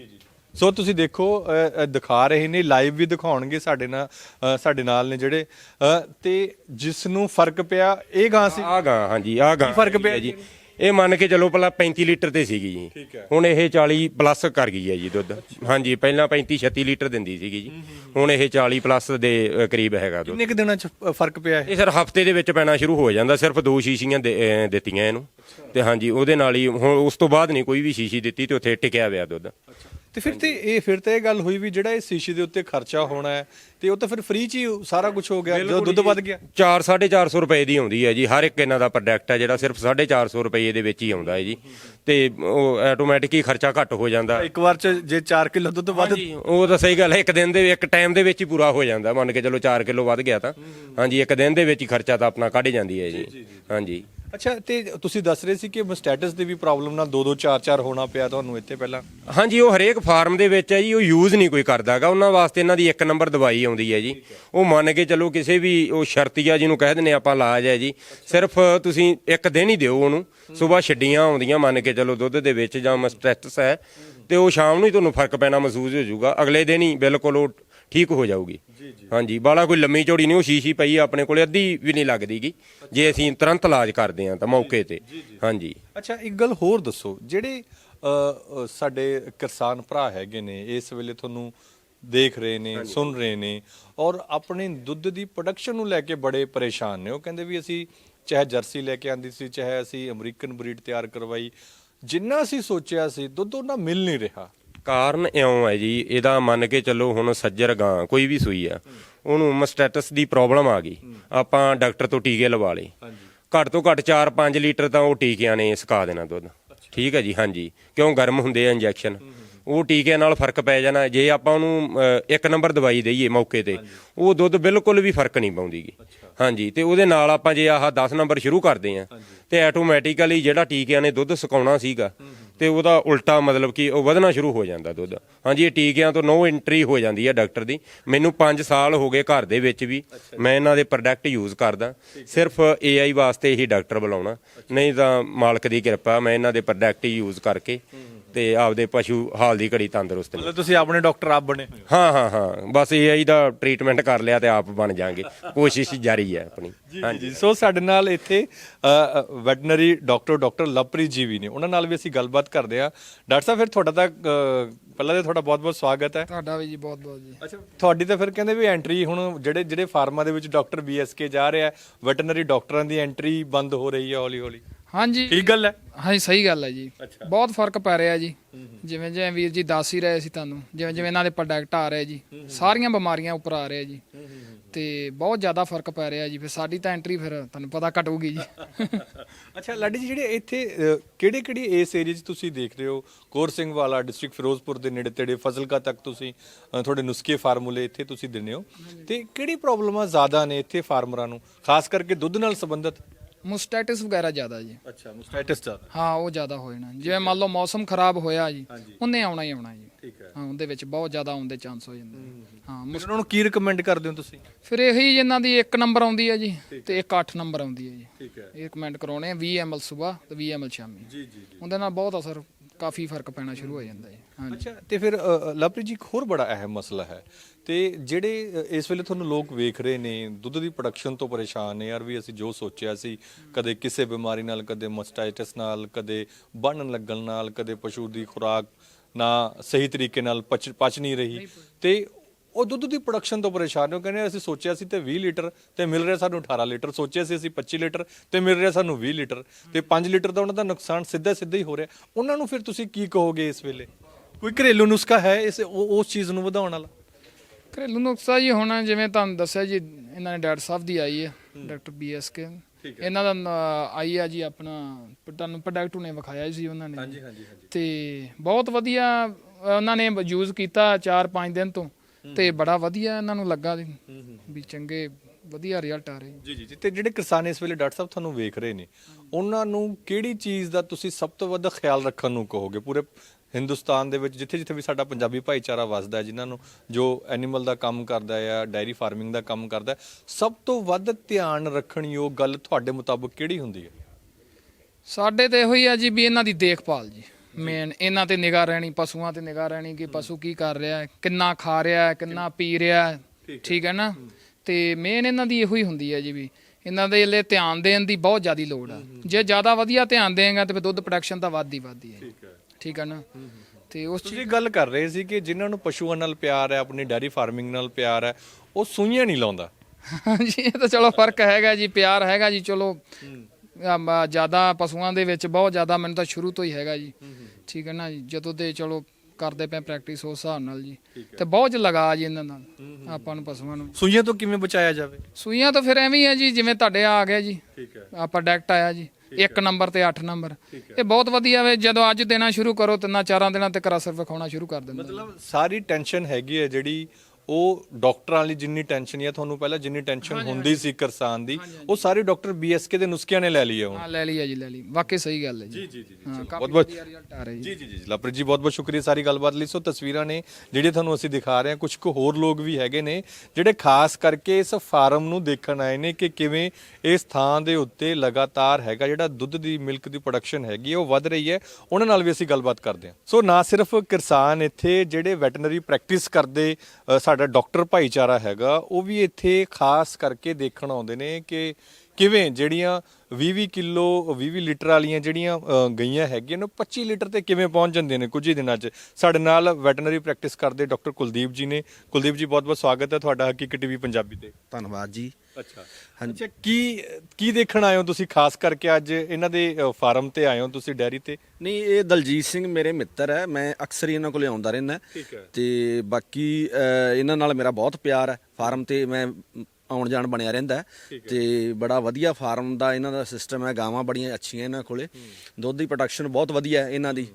ਸੋ ਤੁਸੀਂ ਦੇਖੋ ਅ, ਅ, ਦਿਖਾ ਰਹੇ ਨੇ ਲਾਈਵ ਵੀ ਦਿਖਾਉਣਗੇ ਸਾਡੇ ਨਾਲ ਅ, ਸਾਡੇ ਨਾਲ ਨੇ ਜਿਹੜੇ ਅ, ਤੇ ਜਿਸ ਨੂੰ ਫ਼ਰਕ ਪਿਆ ਇਹ ਗਾਂ ਸੀ। ਆ ਗਾਂ ਹਾਂਜੀ ਆ ਗਾਂ ਕੀ ਫ਼ਰਕ ਪਿਆ? ਜੀ। ਇਹ ਮੰਨ ਕੇ ਚਲੋ ਪਹਿਲਾਂ 35 ਲੀਟਰ ਤੇ ਸੀਗੀ ਜੀ। ਠੀਕ ਹੈ। ਹੁਣ ਇਹ 40 ਪਲੱਸ ਕਰ ਗਈ ਹੈ ਜੀ ਦੁੱਧ। ਹਾਂਜੀ ਪਹਿਲਾਂ 35 36 ਲੀਟਰ ਦਿੰਦੀ ਸੀਗੀ ਜੀ। ਹੁਣ ਇਹ 40 ਪਲੱਸ ਦੇ ਅ, ਕਰੀਬ ਹੈਗਾ ਦੁੱਧ। ਕਿੰਨੇ ਕੁ ਦਿਨਾਂ ਚ ਅ, ਫ਼ਰਕ ਪਿਆ ਇਹ? ਇਹ ਸਰ ਹਫ਼ਤੇ ਦੇ ਵਿੱਚ ਪੈਣਾ ਸ਼ੁਰੂ ਹੋ ਜਾਂਦਾ ਸਿਰਫ ਦੋ ਸ਼ੀਸ਼ੀਆਂ ਦੇ- ਦਿੱਤੀਆਂ ਇਹਨੂੰ। ਤੇ ਹਾਂਜੀ ਉਹਦੇ ਨਾਲ ਹੀ ਹੁਣ ਉਸ ਤੋਂ ਬਾਅਦ ਨਹੀਂ ਕੋਈ ਵੀ ਸ਼ੀਸ਼ੀ ਦਿੱਤੀ ਤੇ ਉੱਥੇ ਟਿਕਿਆ ਹੋਇਆ ਦੁੱਧ। ਤੇ ਫਿਰ ਤੇ ਇਹ ਫਿਰ ਤੇ ਇਹ ਗੱਲ ਹੋਈ ਵੀ ਜਿਹੜਾ ਇਹ ਸ਼ੀਸ਼ੇ ਦੇ ਉੱਤੇ ਖਰਚਾ ਹੋਣਾ ਹੈ ਤੇ ਉਹ ਤਾਂ ਫਿਰ ਫ੍ਰੀ ਚ ਹੀ ਸਾਰਾ ਕੁਝ ਹੋ ਗਿਆ ਜਦੋਂ ਦੁੱਧ ਵੱਧ ਗਿਆ। 4 450 ਰੁਪਏ ਦੀ ਆਉਂਦੀ ਹੈ ਜੀ ਹਰ ਇੱਕ ਇਹਨਾਂ ਦਾ ਪ੍ਰੋਡਕਟ ਹੈ ਜਿਹੜਾ ਸਿਰਫ 450 ਰੁਪਏ ਦੇ ਵਿੱਚ ਹੀ ਆਉਂਦਾ ਹੈ ਜੀ। ਤੇ ਉਹ ਆਟੋਮੈਟਿਕ ਹੀ ਖਰਚਾ ਘੱਟ ਹੋ ਜਾਂਦਾ। ਇੱਕ ਵਾਰ ਚ ਜੇ 4 ਕਿਲੋ ਦੁੱਧ ਵੱਧ ਉਹ ਤਾਂ ਸਹੀ ਗੱਲ ਹੈ ਇੱਕ ਦਿਨ ਦੇ ਇੱਕ ਟਾਈਮ ਦੇ ਵਿੱਚ ਹੀ ਪੂਰਾ ਹੋ ਜਾਂਦਾ। ਮੰਨ ਕੇ ਚਲੋ 4 ਕਿਲੋ ਵੱਧ ਗਿਆ ਤਾਂ। ਹਾਂਜੀ ਇੱਕ ਦਿਨ ਦੇ ਵਿੱਚ ਹੀ ਖਰਚਾ ਤਾਂ ਆਪਣਾ ਕੱਢ ਜਾਂਦੀ ਹੈ ਜੀ। ਹਾਂਜੀ। ਅੱਛਾ ਤੇ ਤੁਸੀਂ ਦੱਸ ਰਹੇ ਸੀ ਕਿ ਸਟੇਟਸ ਦੀ ਵੀ ਪ੍ਰੋਬਲਮ ਨਾਲ 2 2 4 4 ਹੋਣਾ ਪਿਆ ਤੁਹਾਨੂੰ ਇੱਥੇ ਪਹਿਲਾਂ? ਹਾਂਜੀ ਉਹ ਹਰੇਕ ਫਾਰਮ ਦੇ ਵਿੱਚ ਹੈ ਜੀ ਉਹ ਯੂਜ਼ ਨਹੀਂ ਕੋਈ ਕਰਦਾਗਾ ਉਹਨਾਂ ਵਾਸਤੇ ਇਹਨਾਂ ਦੀ ਇੱਕ ਨੰਬਰ ਦਵਾਈ ਆਉਂਦੀ ਹੈ ਜੀ। ਉਹ ਮੰਨ ਕੇ ਚੱਲੋ ਕਿਸੇ ਵੀ ਉਹ ਸ਼ਰਤੀਆ ਜਿਹਨੂੰ ਕਹਿ ਦਿੰਦੇ ਆਪਾਂ ਇਲਾਜ ਹੈ ਜੀ। ਸਿਰਫ ਤੁਸੀਂ ਇੱਕ ਦਿਨ ਹੀ ਦਿਓ ਉਹਨੂੰ। ਸਵੇਰ ਛੱਡੀਆਂ ਆਉਂਦੀਆਂ ਮੰਨ ਕੇ ਚੱਲੋ ਦੁੱਧ ਦੇ ਵਿੱਚ ਜਾਂ ਮਸਟ੍ਰੈਟਸ ਹੈ। ਤੇ ਉਹ ਸ਼ਾਮ ਨੂੰ ਹੀ ਤੁਹਾਨੂੰ ਫ਼ਰਕ ਪੈਣਾ ਮਹਿਸੂਸ ਹੋ ਜਾਊਗਾ। ਅਗਲੇ ਦਿਨ ਹੀ ਬਿਲਕੁਲ ਉਹ ਠੀਕ ਹੋ ਜਾਊਗੀ। ਹਾਂਜੀ ਬਾਲਾ ਕੋਈ ਲੰਮੀ ਚੌੜੀ ਨਹੀਂ ਉਹ ਸ਼ੀਸ਼ੀ ਪਈ ਆ ਆਪਣੇ ਕੋਲੇ ਅੱਧੀ ਵੀ ਨਹੀਂ ਲੱਗਦੀਗੀ। ਜੇ ਅਸੀਂ ਤੁਰੰਤ ਇਲਾਜ ਕਰਦੇ ਹਾਂ ਤਾਂ ਮੌਕੇ ਤੇ। ਹਾਂਜੀ। ਅੱਛਾ ਇੱਕ ਗੱਲ ਹੋਰ ਦੱਸੋ ਜਿਹੜੇ ਸਾਡੇ ਕਿਸਾਨ ਭਰਾ ਹੈਗੇ ਨੇ ਇਸ ਵੇਲੇ ਤੁਹਾਨੂੰ ਦੇਖ ਰਹੇ ਨੇ ਸੁਣ ਰਹੇ ਨੇ ਔਰ ਆਪਣੇ ਦੁੱਧ ਦੀ ਪ੍ਰੋਡਕਸ਼ਨ ਨੂੰ ਲੈ ਕੇ ਬੜੇ ਪਰੇਸ਼ਾਨ ਨੇ। ਉਹ ਕਹਿੰਦੇ ਵੀ ਅਸੀਂ ਚਾਹੇ ਜਰਸੀ ਲੈ ਕੇ ਆਂਦੀ ਸੀ ਚਾਹੇ ਅਸੀਂ ਅਮਰੀਕਨ ਬਰੀਡ ਤਿਆਰ ਕਰਵਾਈ। ਜਿੰਨਾ ਅਸੀਂ ਸੋਚਿਆ ਸੀ ਦੁੱਧ ਉਹਨਾਂ ਮਿਲ ਨਹੀਂ ਰਿਹਾ। ਕਾਰਨ ਇਉਂ ਹੈ ਜੀ ਇਹਦਾ ਮੰਨ ਕੇ ਚੱਲੋ ਹੁਣ ਸੱਜਰ ਗਾਂ ਕੋਈ ਵੀ ਸੂਈ ਆ ਉਹਨੂੰ ਮਸਟੈਟਸ ਦੀ ਪ੍ਰੋਬਲਮ ਆ ਗਈ। ਆਪਾਂ ਡਾਕਟਰ ਤੋਂ ਟੀਕੇ ਲਵਾ ਲਏ। ਘੱਟ ਤੋਂ ਘੱਟ 4-5 ਲੀਟਰ ਤਾਂ ਉਹ ਟੀਕਿਆਂ ਨੇ ਸਕਾ ਦੇਣਾ ਦੁੱਧ। ਠੀਕ ਹੈ ਜੀ ਹਾਂਜੀ। ਕਿਉਂ ਗਰਮ ਹੁੰਦੇ ਆ ਇੰਜੈਕਸ਼ਨ ਉਹ ਟੀਕਿਆਂ ਨਾਲ ਫ਼ਰਕ ਪੈ ਜਾਣਾ ਜੇ ਆਪਾਂ ਉਹਨੂੰ ਇੱਕ ਨੰਬਰ ਦਵਾਈ ਦਈਏ ਮੌਕੇ ਤੇ ਉਹ ਦੁੱਧ ਬਿਲਕੁਲ ਵੀ ਫ਼ਰਕ ਨਹੀਂ ਪਾਉਂਦੀਗੀ। ਹਾਂਜੀ ਤੇ ਉਹਦੇ ਨਾਲ ਆਪਾਂ ਜੇ ਆਹ 10 ਨੰਬਰ ਸ਼ੁਰੂ ਕਰਦੇ ਆ ਤੇ ਆਟੋਮੈਟਿਕਲੀ ਜਿਹੜਾ ਟੀਕਿਆਂ ਨੇ ਦੁੱਧ ਸੁਕਾਉਣਾ ਸੀਗਾ ਤੇ ਉਹਦਾ ਉਲਟਾ ਮਤਲਬ ਕਿ ਉਹ ਵਧਣਾ ਸ਼ੁਰੂ ਹੋ ਜਾਂਦਾ ਦੁੱਧ। ਹਾਂਜੀ ਇਹ ਟੀਕਿਆਂ ਤੋਂ ਨੋ ਐਂਟਰੀ ਹੋ ਜਾਂਦੀ ਹੈ ਡਾਕਟਰ ਦੀ। ਮੈਨੂੰ 5 ਸਾਲ ਹੋ ਗਏ ਘਰ ਦੇ ਵਿੱਚ ਵੀ ਮੈਂ ਇਹਨਾਂ ਦੇ ਪ੍ਰੋਡਕਟ ਯੂਜ਼ ਕਰਦਾ। ਸਿਰਫ AI ਵਾਸਤੇ ਹੀ ਡਾਕਟਰ ਬੁਲਾਉਣਾ। ਨਹੀਂ ਤਾਂ ਮਾਲਕ ਦੀ ਕਿਰਪਾ ਮੈਂ ਇਹਨਾਂ ਦੇ ਪ੍ਰੋਡਕਟ ਹੀ ਯੂਜ਼ ਕਰਕੇ ਤੇ ਆਪਦੇ ਪਸ਼ੂ ਹਾਲ ਦੀ ਘੜੀ ਤੰਦਰੁਸਤ ਨੇ ਮਤਲਬ ਤੁਸੀਂ ਆਪਣੇ ਡਾਕਟਰ ਆਪ ਬਣੇ ਹੋ। ਹਾਂ ਹਾਂ ਬਸ AI ਦਾ ਟ੍ਰੀਟਮੈਂਟ ਕਰ ਲਿਆ ਤੇ ਆਪ ਬਣ ਜਾਾਂਗੇ। ਕੋਸ਼ਿਸ਼ ਜਾਰੀ ਹੈ ਆਪਣੀ। ਹਾਂਜੀ। ਸੋ ਸਾਡੇ ਨਾਲ ਇੱਥੇ ਵੈਟਰਨਰੀ ਡਾਕਟਰ ਡਾਕਟਰ ਲਵਪ੍ਰੀਤ ਜੀ ਵੀ ਨੇ। ਉਹਨਾਂ ਨਾਲ ਵੀ ਅਸੀਂ ਗੱਲਬਾਤ ਕਰਦੇ ਆ। ਡਾਕਟਰ ਸਾਹਿਬ ਫਿਰ ਤੁਹਾਡਾ ਤਾਂ ਅ, ਪਹਿਲਾਂ ਤਾਂ ਤੁਹਾਡਾ ਬਹੁਤ-ਬਹੁਤ ਸਵਾਗਤ ਹੈ। ਤੁਹਾਡਾ ਵੀ ਜੀ ਬਹੁਤ ਬਹੁਤ ਜੀ। ਅੱਛਾ ਤੁਹਾਡੀ ਤਾਂ ਫਿਰ ਕਹਿੰਦੇ ਵੀ ਐਂਟਰੀ ਹੁਣ ਜਿਹੜੇ ਜਿਹੜੇ ਫਾਰਮਾਂ ਦੇ ਵਿੱਚ ਡਾਕਟਰ ਬੀਐਸਕੇ ਜਾ ਰਿਹਾ ਵੈਟਰਨਰੀ ਡਾਕਟਰਾਂ ਦੀ ਐਂਟਰੀ ਬੰਦ ਹੋ ਰਹੀ ਹੈ ਹੌਲੀ-ਹੌਲੀ। ਹਾਂਜੀ। ਠੀਕ ਗੱਲ ਹੈ? ਹਾਂਜੀ ਸਹੀ ਗੱਲ ਹੈ ਜੀ। ਬਹੁਤ ਫ਼ਰਕ ਪੈ ਰਿਹਾ ਜੀ। ਜਿਵੇਂ ਜਿਵੇਂ ਵੀਰ ਜੀ ਦੱਸ ਹੀ ਰਹੇ ਸੀ ਤੁਹਾਨੂੰ ਜਿਵੇਂ ਜਿਵੇਂ ਇਹਨਾਂ ਦੇ ਪ੍ਰੋਡਕਟ ਆ ਰਹੇ ਜੀ ਸਾਰੀਆਂ ਬਿਮਾਰੀਆਂ ਉੱਪਰ ਆ ਰਹੇ ਜੀ। ਤੇ ਬਹੁਤ ਜ਼ਿਆਦਾ ਫ਼ਰਕ ਪੈ ਰਿਹਾ ਜੀ ਫਿਰ ਸਾਡੀ ਤਾਂ ਐਂਟਰੀ ਫਿਰ ਤੁਹਾਨੂੰ ਪਤਾ ਘਟੂਗੀ ਜੀ। ਅੱਛਾ ਲਾਡੀ ਜੀ ਜਿਹੜੇ ਇੱਥੇ ਕਿਹੜੇ ਕਿਹੜੇ ਇਸ ਏਰੀਆ 'ਚ ਤੁਸੀਂ ਦੇਖ ਰਹੇ ਹੋ? ਕੋਰ ਸਿੰਘ ਵਾਲਾ ਡਿਸਟ੍ਰਿਕਟ ਫਿਰੋਜ਼ਪੁਰ ਦੇ ਨੇੜੇ ਤੇੜੇ ਫਜ਼ਲਕਾ ਤੱਕ ਤੁਸੀਂ ਅ, ਤੁਹਾਡੇ ਨੁਸਖੇ ਫਾਰਮੂਲੇ ਇੱਥੇ ਤੁਸੀਂ ਦਿੰਦੇ ਹੋ। ਤੇ ਕਿਹੜੀ ਪ੍ਰੋਬਲਮਾਂ ਜ਼ਿਆਦਾ ਨੇ ਇੱਥੇ ਫਾਰਮਰਾਂ ਨੂੰ? ਖਾਸ ਕਰਕੇ ਦੁੱਧ ਨਾਲ ਸੰਬੰਧਿਤ। ਮੁਸਟੈਟਿਸ ਵਗੈਰਾ ਜ਼ਿਆਦਾ ਜੀ। ਅੱਛਾ ਮਸਟਾਈਟਸ ਜ਼ਿਆਦਾ। ਹਾਂ ਉਹ ਜ਼ਿਆਦਾ ਹੋ ਜਾਣਾ ਜਿਵੇਂ ਮੰਨ ਲਓ ਮੌਸਮ ਖਰਾਬ ਹੋਇਆ ਜੀ ਉਹਨੇ ਆਉਣਾ ਹੀ ਆਉਣਾ ਜੀ। ਠੀਕ ਹੈ। ਹਾਂ ਉਹਦੇ ਵਿੱਚ ਬਹੁਤ ਜ਼ਿਆਦਾ ਆਉਣ ਦੇ ਚਾਂਸ ਹੋ ਜਾਂਦੇ ਹਾਂ ਮੁਸ- ਉਹਨਾਂ ਨੂੰ ਕੀ ਰეკਮੈਂਡ ਕਰਦੇ ਹੋ ਤੁਸੀਂ? ਫਿਰ ਇਹੀ ਇਹਨਾਂ ਦੀ ਇੱਕ ਨੰਬਰ ਆਉਂਦੀ ਹੈ ਜੀ ਤੇ ਇੱਕ 8 ਨੰਬਰ ਆਉਂਦੀ ਹੈ ਜੀ। ਠੀਕ ਹੈ। ਇਹ ਕਮੈਂਟ ਕਰਾਉਣੇ ਆ 20 ml ਸਵੇਰ ਤੇ 20 ml ਸ਼ਾਮੀ। ਜੀ ਜੀ। ਉਹਦੇ ਨਾਲ ਬਹੁਤ ਅਸਰ ਕਾਫੀ ਫ਼ਰਕ ਪੈਣਾ ਸ਼ੁਰੂ ਹੋ ਜਾਂਦਾ ਜੀ। ਹਾਂਜੀ। ਅੱਛਾ ਤੇ ਫਿਰ ਅ, ਲਵਪ੍ਰੀਤ ਜੀ ਇੱਕ ਹੋਰ ਬੜਾ ਅਹਿਮ ਮਸਲਾ ਹੈ। ਤੇ ਜਿਹੜੇ ਅ, ਇਸ ਵੇਲੇ ਤੁਹਾਨੂੰ ਲੋਕ ਵੇਖ ਰਹੇ ਨੇ ਦੁੱਧ ਦੀ ਪ੍ਰੋਡਕਸ਼ਨ ਤੋਂ ਪਰੇਸ਼ਾਨ ਨੇ ਯਾਰ ਵੀ ਅਸੀਂ ਜੋ ਸੋਚਿਆ ਸੀ ਕਦੇ ਕਿਸੇ ਬਿਮਾਰੀ ਨਾਲ ਕਦੇ ਮਸਟਾਈਟਸ ਨਾਲ ਕਦੇ ਬਣਨ ਲੱਗਣ ਨਾਲ ਕਦੇ ਪਸ਼ੂ ਦੀ ਖੁਰਾਕ ਨਾ ਸਹੀ ਤਰੀਕੇ ਨਾਲ ਪਚ ਪਚ ਨਹੀਂ ਰਹੀ। ਤੇ ਉਹ ਦੁੱਧ ਦੀ ਪ੍ਰੋਡਕਸ਼ਨ ਤੋਂ ਪਰੇਸ਼ਾਨ ਨੇ। ਉਹ ਕਹਿੰਦੇ ਅਸੀਂ ਸੋਚਿਆ ਸੀ ਤੇ 20 ਲੀਟਰ ਤੇ ਮਿਲ ਰਿਹਾ ਸਾਨੂੰ 18 ਲੀਟਰ। ਸੋਚਿਆ ਸੀ ਅਸੀਂ 25 ਲੀਟਰ ਤੇ ਮਿਲ ਰਿਹਾ ਸਾਨੂੰ 20 ਲੀਟਰ। ਤੇ 5 ਲੀਟਰ ਦਾ ਉਹਨਾਂ ਦਾ ਨੁਕਸਾਨ ਸਿੱਧਾ ਸਿੱਧਾ ਹੀ ਹੋ ਰਿਹਾ। ਉਹਨਾਂ ਨੂੰ ਫਿਰ ਤੁਸੀਂ ਕੀ ਕਹੋਗੇ ਇਸ ਵੇਲੇ? ਕੋਈ ਘਰੇਲੂ ਨੁਸਖਾ ਹੈ ਇਸ ਉਹ- ਉਸ ਚੀਜ਼ ਨੂੰ ਵਧਾਉਣ ਵਾਲਾ? ਘਰੇਲੂ ਨੁਕਸਾ ਜੀ ਹੁਣ ਜਿਵੇਂ ਤੁਹਾਨੂੰ ਦੱਸਿਆ ਜੀ ਇਹਨਾਂ ਨੇ ਡਾਕਟਰ ਸਾਹਿਬ ਦੀ ਆਈ ਹੈ ਡਾਕਟਰ ਬੀਐਸਕੇ ਇਹਨਾਂ ਦਾ ਨ- ਆਈ ਆ ਜੀ ਆਪਣਾ ਤੁਹਾਨੂੰ ਪ੍ਰੋਡਕਟ ਨੇ ਵਿਖਾਇਆ ਸੀ ਉਹਨਾਂ ਨੇ। ਹਾਂਜੀ ਹਾਂਜੀ ਤੇ ਬਹੁਤ ਵਧੀਆ ਉਹਨਾਂ ਨੇ ਯੂਜ਼ ਕੀਤਾ 4-5 ਦਿਨ ਤੋਂ। ਤੇ ਬੜਾ ਵਧੀਆ ਇਹਨਾਂ ਨੂੰ ਲੱਗਾ ਜੀ। ਵੀ ਚੰਗੇ ਵਧੀਆ ਰਿਜ਼ਲਟ ਆ ਰਹੇ। ਜੀ ਜੀ ਜੀ। ਤੇ ਜਿਹੜੇ ਕਿਸਾਨ ਇਸ ਵੇਲੇ ਡਾਕਟਰ ਸਾਹਿਬ ਤੁਹਾਨੂੰ ਵੇਖ ਰਹੇ ਨੇ ਉਹਨਾਂ ਨੂੰ ਕਿਹੜੀ ਚੀਜ਼ ਦਾ ਤੁਸੀਂ ਸਭ ਤੋਂ ਵੱਧ ਖਿਆਲ ਰੱਖਣ ਨੂੰ ਕਹੋਗੇ? ਪੂਰੇ ਹਿੰਦੁਸਤਾਨ ਦੇ ਵਿੱਚ ਜਿੱਥੇ ਜਿੱਥੇ ਵੀ ਸਾਡਾ ਪੰਜਾਬੀ ਭਾਈਚਾਰਾ ਵਸਦਾ ਹੈ ਜਿਨ੍ਹਾਂ ਨੂੰ ਜੋ ਐਨੀਮਲ ਦਾ ਕੰਮ ਕਰਦਾ ਹੈ ਜਾਂ ਡਾਇਰੀ ਫਾਰਮਿੰਗ ਦਾ ਕੰਮ ਕਰਦਾ ਹੈ ਸਭ ਤੋਂ ਵੱਧ ਧਿਆਨ ਰੱਖਣ ਯੋਗ ਗੱਲ ਤੁਹਾਡੇ ਮੁਤਾਬਕ ਕਿਹੜੀ ਹੁੰਦੀ ਹੈ? ਸਾਡੇ ਤੇ ਇਹੋ ਹੀ ਆ ਜੀ ਵੀ ਇਹਨਾਂ ਦੀ ਦੇਖਭਾਲ ਜੀ। ਮੇਨ ਇਹਨਾਂ ਤੇ ਨਿਗਾਹ ਰਹਿਣੀ ਪਸ਼ੂਆਂ ਤੇ ਨਿਗਾਹ ਰਹਿਣੀ ਕਿ ਪਸ਼ੂ ਕੀ ਕਰ ਰਿਹਾ ਹੈ ਕਿੰਨਾ ਖਾ ਰਿਹਾ ਹੈ ਕਿੰਨਾ ਪੀ ਰਿਹਾ ਹੈ ਠੀਕ ਹੈ। ਨਾ? ਤੇ ਮੇਨ ਇਹਨਾਂ ਦੀ ਇਹੋ ਹੀ ਹੁੰਦੀ ਹੈ ਜੀ ਵੀ ਇਹਨਾਂ ਦੇ ਲਈ ਧਿਆਨ ਦੇਣ ਦੀ ਬਹੁਤ ਜ਼ਿਆਦੀ ਲੋੜ ਆ ਜੇ ਜ਼ਿਆਦਾ ਵਧੀਆ ਧਿਆਨ ਦੇਂਗਾ ਤੇ ਫਿਰ ਦੁੱਧ ਪ੍ਰੋਡਕਸ਼ਨ ਤਾਂ ਵੱਧਦੀ ਵੱਧਦੀ ਹੈ ਠੀਕ ਹੈ। ਨਾ? ਤੇ ਉਸ ਚੀਜ਼ ਗੱਲ ਕਰ ਰਹੇ ਸੀ ਕਿ ਜਿਨ੍ਹਾਂ ਨੂੰ ਪਸ਼ੂਆਂ ਨਾਲ ਪਿਆਰ ਹੈ ਆਪਣੀ ਡਾਇਰੀ ਫਾਰਮਿੰਗ ਨਾਲ ਪਿਆਰ ਹੈ ਉਹ ਸੂਈਆਂ ਨਹੀਂ ਲਾਉਂਦਾ। ਹਾਂਜੀ ਇਹ ਤਾਂ ਚਲੋ ਫ਼ਰਕ ਹੈਗਾ ਜੀ ਪਿਆਰ ਹੈਗਾ ਜੀ ਚਲੋ। ਜ਼ਿਆਦਾ ਪਸ਼ੂਆਂ ਦੇ ਵਿੱਚ ਬਹੁਤ ਜ਼ਿਆਦਾ ਮੈਨੂੰ ਤਾਂ ਸ਼ੁਰੂ ਤੋਂ ਹੀ ਹੈਗਾ ਜੀ। ਠੀਕ ਹੈ ਨਾ ਜੀ? ਜਦੋਂ ਦੇ ਚਲੋ ਕਰਦੇ ਪਏ ਪ੍ਰੈਕਟਿਸ ਉਸ ਹਿਸਾਬ ਨਾਲ ਜੀ। ਤੇ ਬਹੁਤ ਲਗਾ ਜੀ ਇਹਨਾਂ ਨਾਲ ਆਪਾਂ ਨੂੰ ਪਸ਼ੂਆਂ ਨੂੰ। ਸੂਈਆਂ ਤੋਂ ਕਿਵੇਂ ਬਚਾਇਆ ਜਾਵੇ? ਸੂਈਆਂ ਤਾਂ ਫਿਰ ਐਵੇਂ ਹੀ ਹੈ ਜੀ ਜਿਵੇਂ ਤੁਹਾਡੇ ਆ ਗਿਆ ਜੀ। ਠੀਕ ਹੈ। ਆ ਪ੍ਰੋਡਕਟ ਆਇਆ ਜੀ ਇੱਕ ਨੰਬਰ ਤੇ 8 ਨੰਬਰ ਇਹ ਬਹੁਤ ਵਧੀਆ ਵੇ ਜਦੋਂ ਅੱਜ ਦੇਣਾ ਸ਼ੁਰੂ ਕਰੋ ਤਿੰਨਾਂ ਚਾਰਾਂ ਦਿਨਾਂ ਤੇ ਅਸਰ ਵਿਖਾਉਣਾ ਸ਼ੁਰੂ ਕਰ ਦਿੰਦਾ। ਮਤਲਬ ਸਾਰੀ ਟੈਨਸ਼ਨ ਹੈਗੀ ਹੈ ਜਿਹੜੀ ਉਹ ਡਾਕਟਰਾਂ ਵਾਲੀ ਜਿੰਨੀ ਟੈਨਸ਼ਨ ਹੈ ਤੁਹਾਨੂੰ ਪਹਿਲਾਂ ਜਿੰਨੀ ਟੈਨਸ਼ਨ ਹੁੰਦੀ ਸੀ ਕਿਸਾਨ ਦੀ ਉਹ ਸਾਰੀ ਡਾਕਟਰ ਬੀਐਸਕੇ ਦੇ ਨੁਸਖਿਆਂ ਨੇ ਲੈ ਲਈ ਹੈ ਹੁਣ। ਹਾਂ ਲੈ ਲਈ ਹੈ ਜੀ ਲੈ ਲਈ। ਵਾਕਈ ਸਹੀ ਗੱਲ ਹੈ ਜੀ। ਜੀ ਜੀ ਆ ਰਹੇ ਜੀ। ਜੀ ਜੀ ਲਵਪ੍ਰੀਤ ਜੀ ਬਹੁਤ ਬਹੁਤ ਸ਼ੁਕਰੀਆ ਸਾਰੀ ਗੱਲਬਾਤ ਲਈ। ਸੋ ਤਸਵੀਰਾਂ ਨੇ ਜਿਹੜੀਆਂ ਤੁਹਾਨੂੰ ਅਸੀਂ ਦਿਖਾ ਰਹੇ ਹਾਂ ਕੁਝ ਕੁ ਹੋਰ ਲੋਕ ਵੀ ਹੈਗੇ ਨੇ ਜਿਹੜੇ ਖਾਸ ਕਰਕੇ ਇਸ ਫਾਰਮ ਨੂੰ ਦੇਖਣ ਆਏ ਨੇ ਕਿ ਕਿਵੇਂ ਇਸ ਥਾਂ ਦੇ ਉੱਤੇ ਲਗਾਤਾਰ ਹੈਗਾ ਜਿਹੜਾ ਦੁੱਧ ਦੀ ਮਿਲਕ ਦੀ ਪ੍ਰੋਡਕਸ਼ਨ ਹੈਗੀ ਉਹ ਵੱਧ ਰਹੀ ਹੈ। ਉਹਨਾਂ ਨਾਲ ਵੀ ਅਸੀਂ ਗੱਲਬਾਤ ਕਰਦੇ ਹਾਂ। ਸੋ ਨਾ ਸਿਰਫ ਕਿਸਾਨ ਇੱਥੇ ਜਿਹੜੇ ਵੈਟਰਨਰੀ ਪ੍ਰੈਕਟਿਸ ਕਰਦੇ ਸਾਡਾ ਡਾਕਟਰ ਭਾਈਚਾਰਾ ਹੈਗਾ ਉਹ ਵੀ ਇੱਥੇ ਖਾਸ ਕਰਕੇ ਦੇਖਣ ਆਉਂਦੇ ਨੇ ਕਿ ਕਿਵੇਂ ਜਿਹੜੀਆਂ 20-20 ਕਿਲੋ 20-20 ਲੀਟਰ ਵਾਲੀਆਂ ਜਿਹੜੀਆਂ ਅ, ਗਈਆਂ ਹੈਗੀਆਂ ਨੇ ਉਹ 25 ਲੀਟਰ ਤੇ ਕਿਵੇਂ ਪਹੁੰਚ ਜਾਂਦੀਆਂ ਨੇ ਕੁਝ ਹੀ ਦਿਨਾਂ 'ਚ? ਸਾਡੇ ਨਾਲ ਵੈਟਰਨਰੀ ਪ੍ਰੈਕਟਿਸ ਕਰਦੇ ਡਾਕਟਰ ਕੁਲਦੀਪ ਜੀ ਨੇ। ਕੁਲਦੀਪ ਜੀ ਬਹੁਤ-ਬਹੁਤ ਸਵਾਗਤ ਹੈ ਤੁਹਾਡਾ ਹਕੀਕਤ ਟੀਵੀ ਪੰਜਾਬੀ ਤੇ। ਧੰਨਵਾਦ ਜੀ। ਅੱਛਾ। ਅੱਛਾ ਕੀ ਕੀ ਦੇਖਣ ਆਏ ਹੋ ਤੁਸੀਂ ਖਾਸ ਕਰਕੇ ਅੱਜ? ਇਹਨਾਂ ਦੇ ਅ, ਫਾਰਮ ਤੇ ਆਏ ਹੋ ਤੁਸੀਂ ਡੈਰੀ ਤੇ? ਨਹੀਂ ਇਹ ਦਲਜੀਤ ਸਿੰਘ ਮੇਰੇ ਮਿੱਤਰ ਹੈ। ਮੈਂ ਅਕਸਰ ਹੀ ਇਹਨਾਂ ਕੋਲੇ ਆਉਂਦਾ ਰਹਿੰਦਾ। ਠੀਕ ਹੈ। ਤੇ ਬਾਕੀ ਅਹ, ਇਹਨਾਂ ਨਾਲ ਮੇਰਾ ਬਹੁਤ ਪਿਆਰ ਹੈ। ਫਾਰਮ ਤੇ ਮੈਂ ਆਉਣ ਜਾਣ ਬਣਿਆ ਰਹਿੰਦਾ। ਤੇ ਬੜਾ ਵਧੀਆ ਫਾਰਮ ਦਾ ਇਹਨਾਂ ਦਾ ਸਿਸਟਮ ਹੈ। ਗਾਵਾਂ ਬੜੀਆਂ ਅੱਛੀਆਂ ਇਹਨਾਂ ਕੋਲੇ। ਦੁੱਧ ਦੀ ਪ੍ਰੋਡਕਸ਼ਨ ਬਹੁਤ ਵਧੀਆ ਹੈ ਇਹਨਾਂ ਦੀ।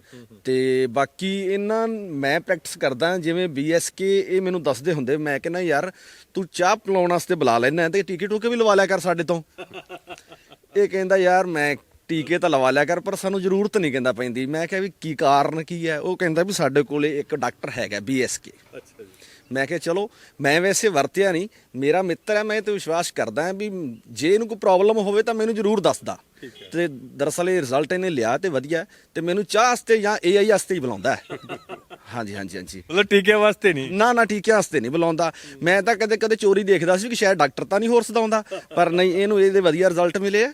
ਤੇ ਬਾਕੀ ਇਹਨਾਂ ਮੈਂ ਪ੍ਰੈਕਟਿਸ ਕਰਦਾ ਜਿਵੇਂ ਬੀਐਸਕੇ ਇਹ ਮੈਨੂੰ ਦੱਸਦੇ ਹੁੰਦੇ ਮੈਂ ਕਹਿੰਦਾ ਯਾਰ ਤੂੰ ਚਾਹ ਪਿਲਾਉਣ ਵਾਸਤੇ ਬੁਲਾ ਲੈਣਾ ਤੇ ਟਿਕਟ ਟੂਕੇ ਵੀ ਲਵਾ ਲਿਆ ਕਰ ਸਾਡੇ ਤੋਂ। ਇਹ ਕਹਿੰਦਾ ਯਾਰ ਮੈਂ ਟੀਕੇ ਤਾਂ ਲਵਾ ਲਿਆ ਕਰ ਪਰ ਸਾਨੂੰ ਜ਼ਰੂਰਤ ਨਹੀਂ ਕਹਿੰਦਾ ਪੈਂਦੀ। ਮੈਂ ਕਿਹਾ ਵੀ ਕੀ ਕਾਰਨ ਕੀ ਹੈ? ਉਹ ਕਹਿੰਦਾ ਵੀ ਸਾਡੇ ਕੋਲੇ ਇੱਕ ਡਾਕਟਰ ਹੈਗਾ ਬੀਐਸਕੇ ਅੱਛਾ ਜੀ। ਮੈਂ ਕਿਹਾ ਚਲੋ ਮੈਂ ਵੈਸੇ ਵਰਤਿਆ ਨਹੀਂ। ਮੇਰਾ ਮਿੱਤਰ ਹੈ ਮੈਂ ਤੇ ਵਿਸ਼ਵਾਸ ਕਰਦਾ ਹਾਂ ਵੀ ਜੇ ਇਹਨੂੰ ਕੋਈ ਪ੍ਰੋਬਲਮ ਹੋਵੇ ਤਾਂ ਮੈਨੂੰ ਜ਼ਰੂਰ ਦੱਸਦਾ। ਤੇ ਦਰਅਸਲ ਇਹ ਰਿਜ਼ਲਟ ਇਹਨੇ ਲਿਆ ਤੇ ਵਧੀਆ। ਤੇ ਮੈਨੂੰ ਚਾਹ ਵਾਸਤੇ ਜਾਂ ਏਆਈ ਵਾਸਤੇ ਹੀ ਬੁਲਾਉਂਦਾ ਹੈ। ਹਾਂਜੀ ਹਾਂਜੀ ਹਾਂਜੀ। ਮਤਲਬ ਟੀਕਿਆਂ ਵਾਸਤੇ ਨਹੀਂ? ਨਾ ਨਾ ਟੀਕਿਆਂ ਵਾਸਤੇ ਨਹੀਂ ਬੁਲਾਉਂਦਾ। ਮੈਂ ਤਾਂ ਕਦੇ ਕਦੇ ਚੋਰੀ ਦੇਖਦਾ ਸੀ ਕਿ ਸ਼ਾਇਦ ਡਾਕਟਰ ਤਾਂ ਨਹੀਂ ਹੋਰ ਸਦਾਉਂਦਾ। ਪਰ ਨਹੀਂ ਇਹਨੂੰ ਇਹਦੇ ਵਧੀਆ ਰਿਜ਼ਲਟ ਮਿਲੇ ਆ।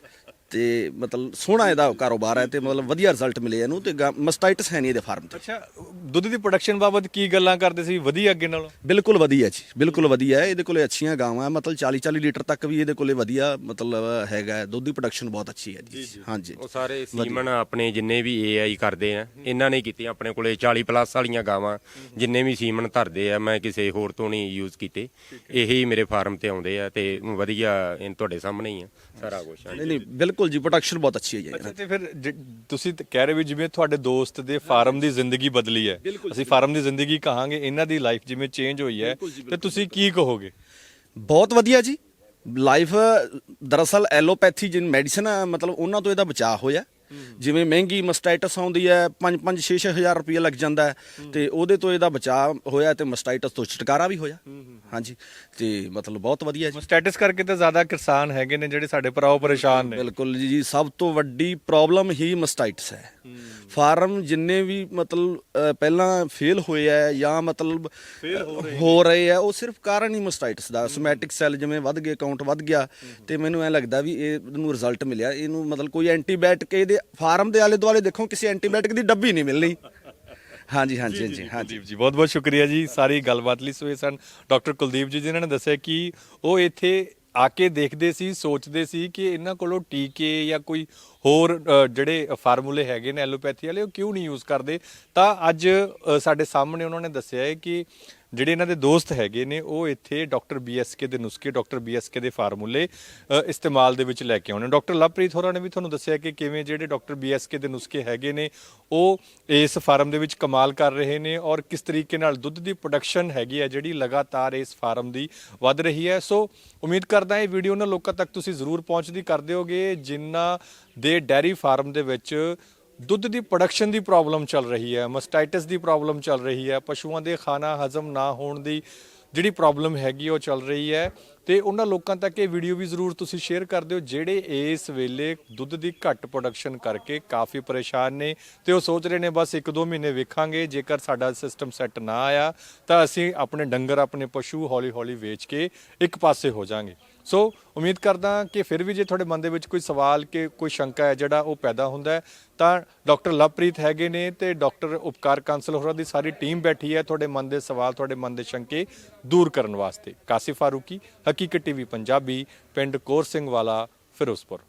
ਤੇ ਮਤਲਬ ਸੋਹਣਾ ਇਹਦਾ ਕਾਰੋਬਾਰ ਹੈ ਤੇ ਮਤਲਬ ਵਧੀਆ ਰਿਜ਼ਲਟ ਮਿਲੇ ਇਹਨੂੰ ਤੇ ਮਸਟਾਈਟਸ ਹੈ ਨਹੀਂ ਇਹਦੇ ਫਾਰਮ ਤੇ। ਅੱਛਾ ਦੁੱਧ ਦੀ ਪ੍ਰੋਡਕਸ਼ਨ ਬਾਬਤ ਕੀ ਗੱਲਾਂ ਕਰਦੇ ਸੀ? ਵਧੀਆ ਅੱਗੇ ਨਾਲੋਂ? ਬਿਲਕੁਲ ਵਧੀਆ ਜੀ ਬਿਲਕੁਲ ਵਧੀਆ ਹੈ। ਇਹਦੇ ਕੋਲੇ ਅੱਛੀਆਂ ਗਾਵਾਂ ਹੈ। ਮਤਲਬ 40 40 ਲੀਟਰ ਤੱਕ ਵੀ ਇਹਦੇ ਕੋਲੇ ਵਧੀਆ ਮਤਲਬ ਹੈਗਾ। ਦੁੱਧ ਦੀ ਪ੍ਰੋਡਕਸ਼ਨ ਬਹੁਤ ਅੱਛੀ ਹੈ ਜੀ। ਹਾਂਜੀ। ਉਹ ਸਾਰੇ ਸੀਮਨ ਆਪਣੇ ਜਿੰਨੇ ਵੀ ਏਆਈ ਕਰਦੇ ਆ ਇਹਨਾਂ ਨੇ ਕੀਤੇ ਆਪਣੇ ਕੋਲੇ 40 ਪਲੱਸ ਵਾਲੀਆਂ ਗਾਵਾਂ। ਜਿੰਨੇ ਵੀ ਸੀਮਨ ਧਰਦੇ ਆ ਮੈਂ ਕਿਸੇ ਹੋਰ ਤੋਂ ਨਹੀਂ ਯੂਜ਼ ਕੀਤੇ। ਇਹੀ ਮੇਰੇ ਫਾਰਮ ਤੇ ਆਉਂਦੇ ਆ ਤੇ ਵਧੀਆ ਇਹ ਤੁਹਾਡੇ ਸਾਹਮਣੇ ਹੀ ਆ ਸਾਰਾ ਕੁਝ ਨਹੀਂ ਨਹੀਂ ਬਿਲਕੁਲ ਜੀ ਪ੍ਰੋਡਕਸ਼ਨ ਬਹੁਤ ਅੱਛੀ ਹੈ ਜੀ ਅੱਛਾ ਤੇ ਫਿਰ ਜ- ਤੁਸੀਂ ਤਾਂ ਕਹਿ ਰਹੇ ਵੀ ਜਿਵੇਂ ਤੁਹਾਡੇ ਦੋਸਤ ਦੇ ਫਾਰਮ ਦੀ ਜ਼ਿੰਦਗੀ ਬਦਲੀ ਹੈ। ਅਸੀਂ ਫਾਰਮ ਦੀ ਜ਼ਿੰਦਗੀ ਕਹਾਂਗੇ ਇਹਨਾਂ ਦੀ ਲਾਈਫ ਜਿਵੇਂ ਚੇਂਜ ਹੋਈ ਹੈ ਤੇ ਤੁਸੀਂ ਕੀ ਕਹੋਗੇ? ਬਹੁਤ ਵਧੀਆ ਜੀ। ਲਾਈਫ ਦਰਅਸਲ ਐਲੋਪੈਥੀ ਜਿਨ ਮੈਡੀਸਨ ਮਤਲਬ ਉਹਨਾਂ ਤੋਂ ਇਹਦਾ ਬਚਾਅ ਹੋਇਆ। ਜਿਵੇਂ ਮਹਿੰਗੀ ਮਸਟਾਈਟਸ ਆਉਂਦੀ ਹੈ 5-5 6-6000 ਰੁਪਏ ਲੱਗ ਜਾਂਦਾ ਤੇ ਉਹਦੇ ਤੋਂ ਇਹਦਾ ਬਚਾਅ ਹੋਇਆ ਤੇ ਮਸਟਾਈਟਸ ਤੋਂ ਛੁਟਕਾਰਾ ਵੀ ਹੋਇਆ। ਹਾਂਜੀ। ਤੇ ਮਤਲਬ ਬਹੁਤ ਵਧੀਆ ਜੀ। ਸਟੇਟਸ ਕਰਕੇ ਤਾਂ ਜ਼ਿਆਦਾ ਕਿਸਾਨ ਹੈਗੇ ਨੇ ਜਿਹੜੇ ਸਾਡੇ ਭਰਾਓ ਪਰੇਸ਼ਾਨ ਨੇ। ਬਿਲਕੁਲ ਜੀ ਸਭ ਤੋਂ ਵੱਡੀ ਪ੍ਰੋਬਲਮ ਹੀ ਮਸਟਾਈਟਸ ਹੈ। ਫਾਰਮ ਜਿੰਨੇ ਵੀ ਮਤਲਬ ਪਹਿਲਾਂ ਫੇਲ ਹੋਏ ਆ ਜਾਂ ਮਤਲਬ ਹੋ ਰਹੇ ਆ ਉਹ ਸਿਰਫ ਕਾਰਨ ਹੀ ਮਸਟਾਈਟਸ ਦਾ। ਸੋਮੈਟਿਕ ਸੈੱਲ ਜਿਵੇਂ ਵੱਧ ਗਏ ਕਾਊਂਟ ਵੱਧ ਗਿਆ ਤੇ ਮੈਨੂੰ ਐ ਲੱਗਦਾ ਵੀ ਇਹ ਨੂੰ ਰਿਜ਼ਲਟ ਮਿਲਿਆ। ਇਹਨੂੰ ਮਤਲਬ ਕੋਈ ਐਂਟੀਬਾਇਓਟਿਕ ਇਹਦੇ ਫਾਰਮ ਦੇ ਆਲੇ ਦੁਆਲੇ ਦੇਖੋ ਕਿਸੇ ਐਂਟੀਬਾਇਓਟਿਕ ਦੀ ਡੱਬੀ ਨਹੀਂ ਮਿਲਣੀ। ਹਾਂਜੀ ਹਾਂਜੀ ਹਾਂਜੀ ਹਾਂਜੀ। ਕੁਲਦੀਪ ਜੀ ਬਹੁਤ ਬਹੁਤ ਸ਼ੁਕਰੀਆ ਜੀ। ਸਾਰੀ ਗੱਲਬਾਤ ਲਈ ਸੋ ਇਹ ਸਨ। ਡਾਕਟਰ ਕੁਲਦੀਪ ਜੀ ਜਿਨ੍ਹਾਂ ਨੇ ਦੱਸਿਆ ਕਿ ਉਹ ਇੱਥੇ ਆ ਕੇ ਦੇਖਦੇ ਸੀ ਸੋਚਦੇ ਸੀ ਕਿ ਇਹਨਾਂ ਕੋਲੋਂ ਟੀਕੇ ਜਾਂ ਕੋਈ ਹੋਰ ਅ, ਜਿਹੜੇ ਫਾਰਮੂਲੇ ਹੈਗੇ ਨੇ ਐਲੋਪੈਥੀ ਵਾਲੇ ਉਹ ਕਿਉਂ ਨਹੀਂ ਯੂਜ਼ ਕਰਦੇ? ਤਾਂ ਅੱਜ ਅ, ਸਾਡੇ ਸਾਹਮਣੇ ਉਹਨਾਂ ਨੇ ਦੱਸਿਆ ਹੈ ਕਿ ਜਿਹੜੇ ਇਹਨਾਂ ਦੇ ਦੋਸਤ ਹੈਗੇ ਨੇ, ਉਹ ਇੱਥੇ ਡਾਕਟਰ ਬੀਐਸਕੇ ਦੇ ਨੁਸਖੇ, ਡਾਕਟਰ ਬੀਐਸਕੇ ਦੇ ਫਾਰਮੂਲੇ ਇਸਤੇਮਾਲ ਦੇ ਵਿੱਚ ਲੈ ਕੇ ਆਉਣੇ ਡਾਕਟਰ ਲਵਪ੍ਰੀਤ ਹੋਰਾਂ ਨੇ ਵੀ ਤੁਹਾਨੂੰ ਦੱਸਿਆ ਕਿ ਕਿਵੇਂ ਜਿਹੜੇ ਡਾਕਟਰ ਬੀਐਸਕੇ ਦੇ ਨੁਸਖੇ ਹੈਗੇ ਨੇ, ਉਹ ਇਸ ਫਾਰਮ ਦੇ ਵਿੱਚ ਕਮਾਲ ਕਰ ਰਹੇ ਨੇ ਔਰ ਕਿਸ ਤਰੀਕੇ ਨਾਲ ਦੁੱਧ ਦੀ ਪ੍ਰੋਡਕਸ਼ਨ ਹੈਗੀ ਹੈ, ਜਿਹੜੀ ਲਗਾਤਾਰ ਇਸ ਫਾਰਮ ਦੀ ਵੱਧ ਰਹੀ ਹੈ। ਸੋ, ਉਮੀਦ ਕਰਦਾ ਇਹ ਵੀਡੀਓ ਉਹਨਾਂ ਲੋਕਾਂ ਤੱਕ ਤੁਸੀਂ ਜ਼ਰੂਰ ਪਹੁੰਚਦੀ ਕਰ ਦਿਓਗੇ, ਜਿਨ੍ਹਾਂ ਦੇ ਡੈਰੀ ਫਾਰਮ ਦੇ ਵਿੱਚ ਦੁੱਧ ਦੀ ਪ੍ਰੋਡਕਸ਼ਨ ਦੀ ਪ੍ਰੋਬਲਮ ਚੱਲ ਰਹੀ ਹੈ ਮਸਟਾਈਟਸ ਦੀ ਪ੍ਰੋਬਲਮ ਚੱਲ ਰਹੀ ਹੈ, ਪਸ਼ੂਆਂ ਦੇ ਖਾਣਾ ਹਜ਼ਮ ਨਾ ਹੋਣ ਦੀ ਜਿਹੜੀ ਪ੍ਰੋਬਲਮ ਹੈਗੀ ਉਹ ਚੱਲ ਰਹੀ ਹੈ ਤੇ ਉਹਨਾਂ ਲੋਕਾਂ ਤੱਕ ਇਹ ਵੀਡੀਓ ਵੀ ਜ਼ਰੂਰ ਤੁਸੀਂ ਸ਼ੇਅਰ ਕਰ ਦਿਓ, ਜਿਹੜੇ ਇਸ ਵੇਲੇ ਦੁੱਧ ਦੀ ਘੱਟ ਪ੍ਰੋਡਕਸ਼ਨ ਕਰਕੇ ਕਾਫੀ ਪਰੇਸ਼ਾਨ ਨੇ ਤੇ ਉਹ ਸੋਚ ਰਹੇ ਨੇ ਬਸ 1-2 ਮਹੀਨੇ ਵੇਖਾਂਗੇ, ਜੇਕਰ ਸਾਡਾ ਸਿਸਟਮ ਸੈੱਟ ਨਾ ਆਇਆ ਤਾਂ ਅਸੀਂ ਆਪਣੇ ਡੰਗਰ, ਆਪਣੇ ਪਸ਼ੂ ਹੌਲੀ-ਹੌਲੀ ਵੇਚ ਕੇ ਇੱਕ ਪਾਸੇ ਹੋ ਜਾਾਂਗੇ। ਸੋ ਉਮੀਦ ਕਰਦਾ ਕਿ ਫਿਰ ਵੀ ਜੇ ਤੁਹਾਡੇ ਮਨ ਦੇ ਵਿੱਚ ਕੋਈ ਸਵਾਲ ਕਿ ਕੋਈ ਸ਼ੰਕਾ ਹੈ ਜਿਹੜਾ ਉਹ ਪੈਦਾ ਹੁੰਦਾ ਤਾਂ ਡਾਕਟਰ ਲਵਪ੍ਰੀਤ ਹੈਗੇ ਨੇ ਤੇ ਡਾਕਟਰ ਉਪਕਾਰ ਕਾਂਸਲ ਹੋਰਾਂ ਦੀ ਸਾਰੀ ਟੀਮ ਬੈਠੀ ਹੈ ਤੁਹਾਡੇ ਮਨ ਦੇ ਸਵਾਲ ਤੁਹਾਡੇ ਮਨ ਦੇ ਸ਼ੰਕੇ ਦੂਰ ਕਰਨ ਵਾਸਤੇ ਕਾਸਿਫ ਫਾਰੂਕੀ ਹਕੀਕਤ ਟੀਵੀ ਪੰਜਾਬੀ ਪਿੰਡ ਕੋਰ ਸਿੰਘ ਵਾਲਾ ਫਿਰੋਜ਼ਪੁਰ